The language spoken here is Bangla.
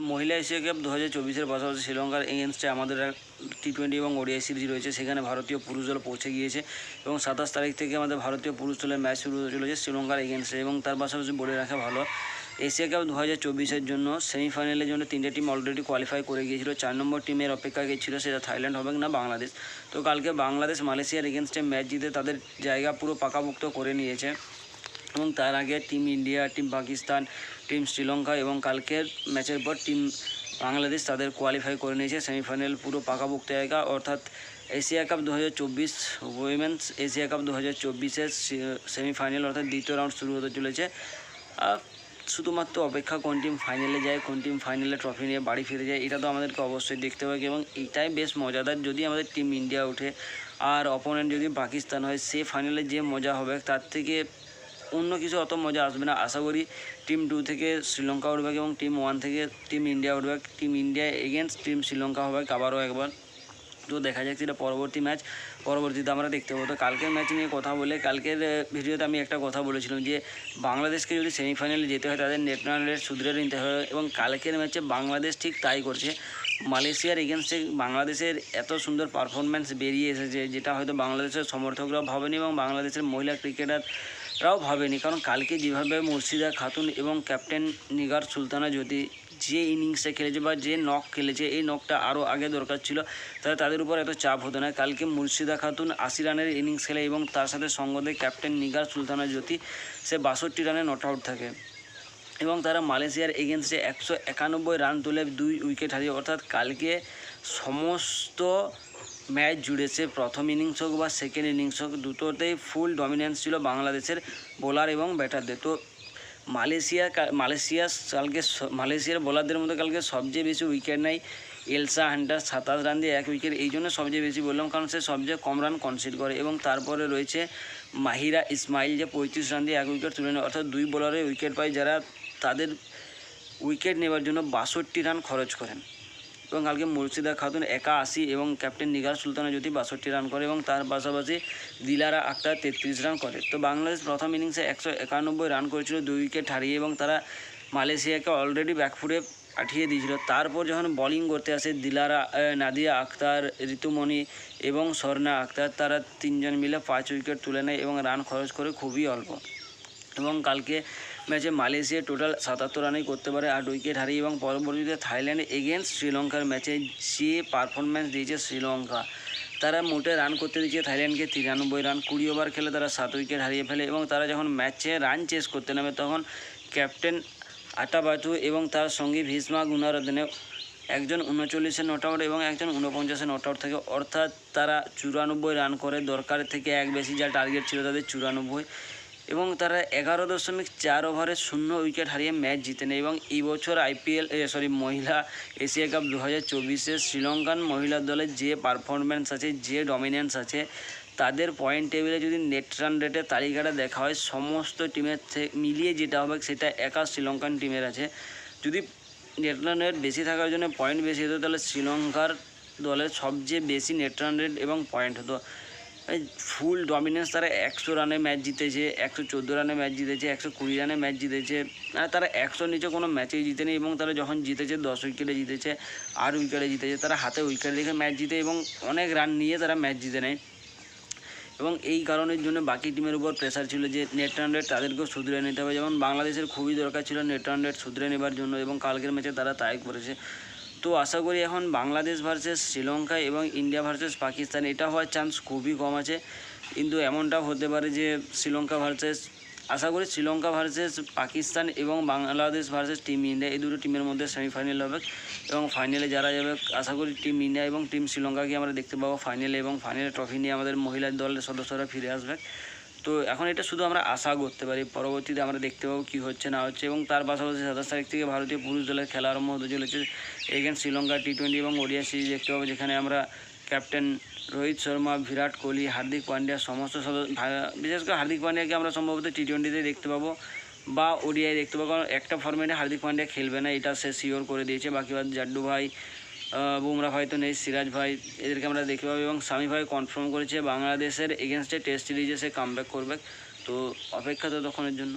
মহিলা এশিয়া কাপ দু হাজার চব্বিশের পাশাপাশি শ্রীলঙ্কার এগেনস্টে আমাদের টি টোয়েন্টি এবং ওডিআই সিরিজ রয়েছে। সেখানে ভারতীয় পুরুষ দল পৌঁছে গিয়েছে এবং সাতাশ তারিখ থেকে আমাদের ভারতীয় পুরুষ দলের ম্যাচ শুরু হয়ে চলেছে শ্রীলঙ্কার এগেনস্টে এবং তার পাশাপাশি বলে রাখা ভালো, এশিয়া কাপ দু হাজার চব্বিশের জন্য সেমিফাইনালের জন্য তিনটে টিম অলরেডি কোয়ালিফাই করে গিয়েছিল। চার নম্বর টিমের অপেক্ষায় ছিল সেটা থাইল্যান্ড হবে না বাংলাদেশ। তো কালকে বাংলাদেশ মালয়েশিয়ার এগেনস্টে ম্যাচ জিতে তাদের জায়গা পুরো পাকাভুক্ত করে নিয়েছে। এবং তার আগে team India team Pakistan team Sri Lanka এবং কালকের ম্যাচের পর টিম বাংলাদেশ তাদের কোয়ালিফাই করে নিয়েছে। সেমিফাইনাল পুরো পাকাভুক্ত জায়গা, অর্থাৎ এশিয়া কাপ দু হাজার চব্বিশ উইমেন্স এশিয়া কাপ দু হাজার চব্বিশের সেমিফাইনাল অর্থাৎ দ্বিতীয় রাউন্ড শুরু হতে চলেছে। আর শুধুমাত্র অপেক্ষা কোন টিম ফাইনালে যায়, কোন টিম ফাইনালে ট্রফি নিয়ে বাড়ি ফিরে যায়, এটা তো আমাদেরকে অবশ্যই দেখতে হবে এবং এটাই বেশ মজাদার, যদি আমাদের টিম ইন্ডিয়া ওঠে আর অপোনেন্ট যদি পাকিস্তান হয় সে ফাইনালে যে মজা হবে, তার থেকে অন্য কিছু অত মজা আসবে না। আশা করি টিম টু থেকে শ্রীলঙ্কা উঠবে এবং টিম ওয়ান থেকে টিম ইন্ডিয়া উঠবে। Team India against team Sri Lanka হবে আবারও একবার। তো দেখা যাক সেটা পরবর্তী ম্যাচ পরবর্তীতে আমরা দেখতে পাবো। তো কালকের ম্যাচ নিয়ে কথা বলে কালকের ভিডিওতে আমি একটা কথা বলেছিলাম যে বাংলাদেশকে যদি সেমিফাইনালে যেতে হয় তাদের নেট রান রেট নিতে হবে এবং কালকের ম্যাচে বাংলাদেশ ঠিক তাই করছে। মালয়েশিয়ার এগেনস্টে বাংলাদেশের এত সুন্দর পারফরম্যান্স বেরিয়ে এসেছে যেটা হয়তো বাংলাদেশের সমর্থকরা ভাবেনি এবং বাংলাদেশের মহিলা ক্রিকেটাররাও ভাবেনি, কারণ কালকে যেভাবে মুর্শিদা খাতুন এবং ক্যাপ্টেন নিগার সুলতানা জ্যোতি যে ইনিংসটা খেলেছে বা যে নক খেলেছে, এই নকটা আরও আগে দরকার ছিল, তাহলে তাদের উপর এত চাপ হতো না। কালকে মুর্শিদা খাতুন আশি রানের ইনিংস খেলে এবং তার সাথে সঙ্গ দেয় ক্যাপ্টেন নিগার সুলতানা জ্যোতি, সে বাষট্টি রানে নট আউট থাকে। এবং তারা মালয়েশিয়ার এগেনস্টে একশো একানব্বই রান তুলে দুই উইকেট হারিয়ে, অর্থাৎ কালকে সমস্ত ম্যাচ জুড়েছে। প্রথম ইনিংস হোক বা সেকেন্ড ইনিংস হোক, দুটোতেই ফুল ডমিনেন্স ছিল বাংলাদেশের বোলার এবং ব্যাটারদের তো মালয়েশিয়া মালয়েশিয়া কালকে মালয়েশিয়ার বোলারদের মধ্যে কালকে সবচেয়ে বেশি উইকেট নেয় এলসা হান্টার সাতাশ রান দিয়ে এক উইকেট এই জন্য সবচেয়ে বেশি বললাম, কারণ সে সবচেয়ে কম রান কনসিড করে। এবং তারপরে রয়েছে মাহিরা ইসমাইল, যে পঁয়ত্রিশ রান দিয়ে এক উইকেট তুলে নেয়। অর্থাৎ দুই বোলারে উইকেট পায় যারা তাদের উইকেট নেবার জন্য বাষট্টি রান খরচ করেন। এবং কালকে মুর্শিদা খাতুন একা আশি এবং ক্যাপ্টেন নিগার সুলতানা যদি বাষট্টি রান করে এবং তার পাশাপাশি দিলারা আক্তার তেত্রিশ রান করে। তো বাংলাদেশ প্রথম ইনিংসে একশো একানব্বই রান করেছিল, দুই উইকেট হারিয়ে এবং তারা মালয়েশিয়াকে অলরেডি ব্যাকফুটে পাঠিয়ে দিয়েছিল। তারপর যখন বোলিং করতে আসে দিলারা নাদিয়া আক্তার, ঋতুমণি এবং স্বর্ণা আক্তার, তারা তিনজন মিলে পাঁচ উইকেট তুলে নেয় এবং রান খরচ করে খুবই অল্প। এবং কালকে ম্যাচে মালয়েশিয়া টোটাল সাতাত্তর রানই করতে পারে আট উইকেট হারিয়ে এবং পরবর্তীতে থাইল্যান্ড এগেনস্ট শ্রীলঙ্কার ম্যাচে যে পারফরম্যান্স দিয়েছে শ্রীলঙ্কা। তারা মোটে রান করতে দিয়েছে থাইল্যান্ডকে তিরানব্বই রান, কুড়ি ওভার খেলে তারা সাত উইকেট হারিয়ে ফেলে এবং তারা যখন ম্যাচে রান চেস করতে নামে তখন ক্যাপ্টেন আটাবাতু এবং তার সঙ্গী ভীষ্মা গুণারদনে একজন উনচল্লিশে নট আউট এবং একজন উনপঞ্চাশে নট আউট থাকে। অর্থাৎ তারা চুরানব্বই রান করে দরকার থেকে এক বেশি যা টার্গেট ছিল তাদের চুরানব্বই। এবং তারা এগারো দশমিক চার ওভারে শূন্য উইকেট হারিয়ে ম্যাচ জিতে নেয় এবং এই বছর আইপিএল সরি মহিলা এশিয়া কাপ দু হাজার চব্বিশে শ্রীলঙ্কান মহিলা দলের যে পারফরমেন্স আছে, যে ডমিনেন্স আছে, তাদের পয়েন্ট টেবিলে যদি নেট রান রেটের তালিকাটা দেখা হয়, সমস্ত টিমের মিলিয়ে যেটা হবে সেটা একা শ্রীলঙ্কান টিমের আছে। যদি নেট রান রেট বেশি থাকার জন্য পয়েন্ট বেশি হতো, তাহলে শ্রীলঙ্কার দলের সবচেয়ে বেশি নেট রান রেট এবং পয়েন্ট হতো। ফুল ডমিনেন্স তারা একশো রানে ম্যাচ জিতেছে, একশো চোদ্দ রানে ম্যাচ জিতেছে, একশো কুড়ি রানে ম্যাচ জিতেছে। তারা একশোর নিচে কোনো ম্যাচেই জিতেনি এবং তারা যখন জিতেছে দশ উইকেটে জিতেছে, আট উইকেটে জিতেছে, তারা হাতে উইকেট রেখে ম্যাচ জিতে এবং অনেক রান নিয়ে তারা ম্যাচ জিতে নেয়। এবং এই কারণের জন্য বাকি টিমের উপর প্রেশার ছিল যে নেট রান রেট তাদেরকেও শুধরে নিতে হবে। যেমন বাংলাদেশের খুবই দরকার ছিল নেট রান রেট শুধরে নেবার জন্য এবং কালকের ম্যাচে তারা তাই করেছে। তো আশা করি এখন বাংলাদেশ ভার্সেস শ্রীলঙ্কা এবং ইন্ডিয়া ভার্সেস পাকিস্তান, এটা হওয়ার চান্স খুবই কম আছে। কিন্তু এমনটাও হতে পারে যে শ্রীলঙ্কা ভার্সেস আশা করি শ্রীলঙ্কা ভার্সেস পাকিস্তান এবং বাংলাদেশ ভার্সেস টিম ইন্ডিয়া, এই দুটো টিমের মধ্যে সেমিফাইনাল হবে এবং ফাইনালে যারা যাবে, আশা করি টিম ইন্ডিয়া এবং টিম শ্রীলঙ্কাকে আমরা দেখতে পাবো ফাইনালে এবং ফাইনালে ট্রফি নিয়ে আমাদের মহিলা দলের সদস্যরা ফিরে আসবে। তো এখন এটা শুধু আমরা আশা করতে পারি। পরবর্তীতে আমরা দেখতে পাবো কী হচ্ছে, না হচ্ছে এবং তার পাশাপাশি সাতাশ তারিখ থেকে ভারতীয় পুরুষ দলের খেলা আরম্ভ হতে চলেছে। এগেন্স শ্রীলঙ্কা টি টোয়েন্টি এবং ওডিয়া সিরিজ দেখতে পাবো, যেখানে আমরা ক্যাপ্টেন রোহিত শর্মা, বিরাট কোহলি, হার্দিক পান্ডিয়া সমস্ত বিশেষ করে হার্দিক পান্ডিয়াকে আমরা সম্ভবত টি টোয়েন্টিতে দেখতে পাবো বা ওডিআই দেখতে পাবো। কারণ একটা ফর্মেটে হার্দিক পান্ডিয়া খেলবে না, এটা সে শিওর করে দিয়েছে। বাকি বাদ জাড্ডু ভাই বুমরা হয়তো নেই, সিরাজ ভাই, এদেরকে আমরা দেখতে পাবো এবং স্বামী ভাই কনফার্ম করেছে বাংলাদেশের এগেনস্টে টেস্ট সিরিজে সে কামব্যাক করবে। তো অপেক্ষা ততক্ষণের জন্য।